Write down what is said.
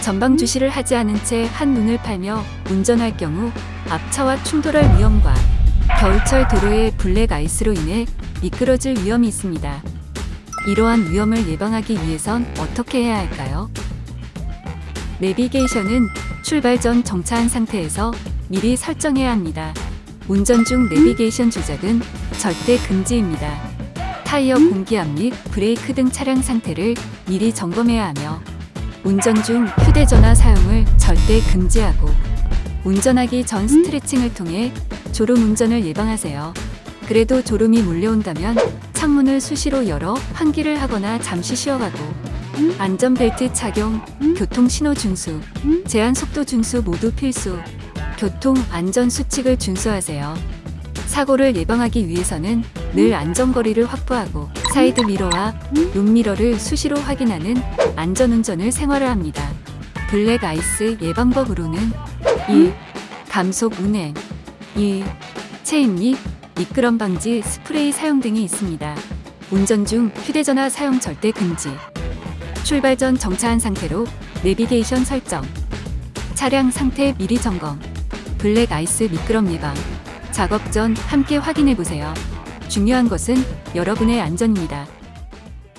전방 주시를 하지 않은 채 한눈을 팔며 운전할 경우 앞차와 충돌할 위험과 겨울철 도로의 블랙 아이스로 인해 미끄러질 위험이 있습니다. 이러한 위험을 예방하기 위해선 어떻게 해야 할까요? 내비게이션은 출발 전 정차한 상태에서 미리 설정해야 합니다. 운전 중 내비게이션 조작은 절대 금지입니다. 타이어 공기압 및 브레이크 등 차량 상태를 미리 점검해야 하며 운전 중 휴대전화 사용을 절대 금지하고 운전하기 전 스트레칭을 통해 졸음 운전을 예방하세요. 그래도 졸음이 몰려온다면 창문을 수시로 열어 환기를 하거나 잠시 쉬어가고 안전벨트 착용, 교통 신호 준수, 제한 속도 준수 모두 필수. 교통 안전 수칙을 준수하세요. 사고를 예방하기 위해서는 늘 안전거리를 확보하고 사이드 미러와 룸미러를 수시로 확인하는 안전운전을 생활화합니다. 블랙 아이스 예방법으로는 1. 감속 운행 2. 체인 및 미끄럼 방지 스프레이 사용 등이 있습니다. 운전 중 휴대전화 사용 절대 금지. 출발 전 정차한 상태로 내비게이션 설정. 차량 상태 미리 점검. 블랙 아이스 미끄럼 예방. 작업 전 함께 확인해 보세요. 중요한 것은 여러분의 안전입니다.